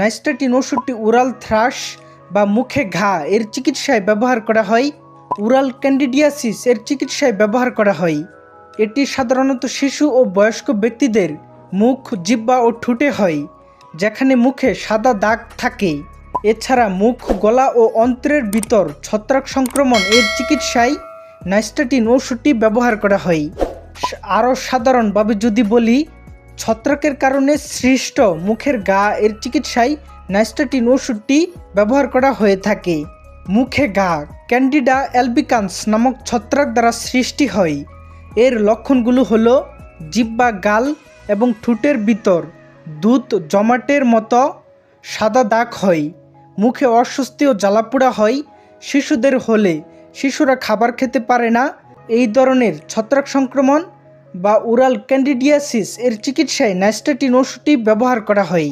নাইস্টাটিন ওষুধটি Ural trash বা মুখে ঘা, এর চিকিৎসায় ব্যবহার করা হয়। উরাল ক্যান্ডিডিয়াসিস, এর চিকিৎসায় ব্যবহার করা হয়। এটি সাধারণত শিশু ও বয়স্ক ব্যক্তিদের মুখ জিব্বা ও ঠুটে হয়, যেখানে মুখে সাদা দাগ থাকে। এছাড়া মুখ, গলা ও অন্ত্রের ভিতর ছত্রাক সংক্রমণ, এর চিকিৎসায় নাইস্টাটিন ওষুধটি ব্যবহার করা হয়। আরও সাধারণভাবে যদি বলি ছত্রাকের কারণে সৃষ্ট মুখের গা এর চিকিৎসায় নাইস্টাটিন ওষুধটি ব্যবহার করা হয়ে থাকে। মুখে ঘা ক্যান্ডিডা অ্যালবিকান্স নামক ছত্রাক দ্বারা সৃষ্টি হয়। এর লক্ষণগুলো হলো জিব্বা, গাল এবং ঠোঁটের ভিতর। দুধ জমাটের মতো সাদা দাগ হয়। মুখে অস্বস্তি ও জ্বালাপোড়া হয়। শিশুদের হলে শিশুরা খাবার খেতে পারে না। এই ধরনের ছত্রাক সংক্রমণ বা উরাল ক্যান্ডিডিয়াসিস এর চিকিৎসায় নাইস্টাটিন ওষুধটি ব্যবহার করা হয়।